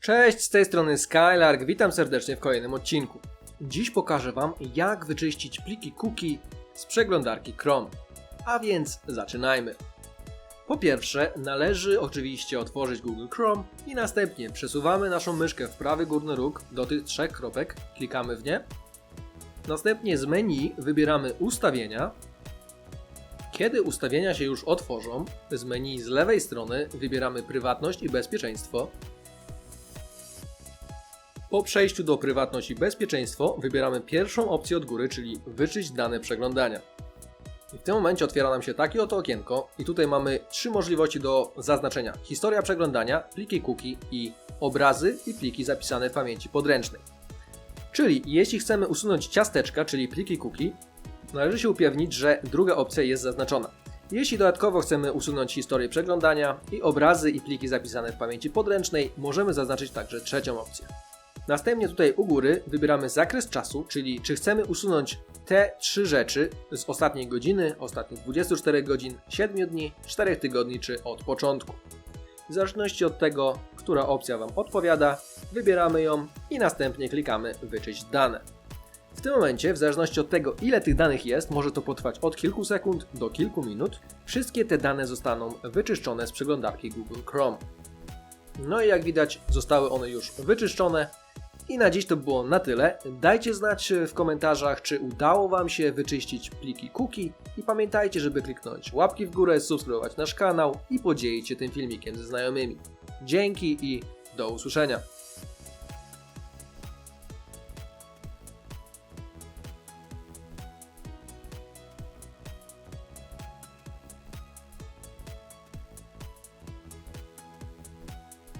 Cześć, z tej strony Skylark, witam serdecznie w kolejnym odcinku. Dziś pokażę Wam, jak wyczyścić pliki cookie z przeglądarki Chrome. A więc zaczynajmy. Po pierwsze, należy oczywiście otworzyć Google Chrome i następnie przesuwamy naszą myszkę w prawy górny róg do tych trzech kropek, klikamy w nie. Następnie z menu wybieramy ustawienia. Kiedy ustawienia się już otworzą, z menu z lewej strony wybieramy prywatność i bezpieczeństwo. Po przejściu do prywatność i bezpieczeństwo wybieramy pierwszą opcję od góry, czyli wyczyść dane przeglądania. I w tym momencie otwiera nam się takie oto okienko i tutaj mamy trzy możliwości do zaznaczenia. Historia przeglądania, pliki cookie i obrazy i pliki zapisane w pamięci podręcznej. Czyli jeśli chcemy usunąć ciasteczka, czyli pliki cookie, należy się upewnić, że druga opcja jest zaznaczona. Jeśli dodatkowo chcemy usunąć historię przeglądania i obrazy i pliki zapisane w pamięci podręcznej, możemy zaznaczyć także trzecią opcję. Następnie tutaj u góry wybieramy zakres czasu, czyli czy chcemy usunąć te trzy rzeczy z ostatniej godziny, ostatnich 24 godzin, 7 dni, 4 tygodni czy od początku. W zależności od tego, która opcja Wam odpowiada, wybieramy ją i następnie klikamy wyczyść dane. W tym momencie, w zależności od tego, ile tych danych jest, może to potrwać od kilku sekund do kilku minut, wszystkie te dane zostaną wyczyszczone z przeglądarki Google Chrome. No i jak widać, zostały one już wyczyszczone. I na dziś to było na tyle. Dajcie znać w komentarzach, czy udało Wam się wyczyścić pliki cookie. I pamiętajcie, żeby kliknąć łapki w górę, subskrybować nasz kanał i podzielić się tym filmikiem ze znajomymi. Dzięki i do usłyszenia.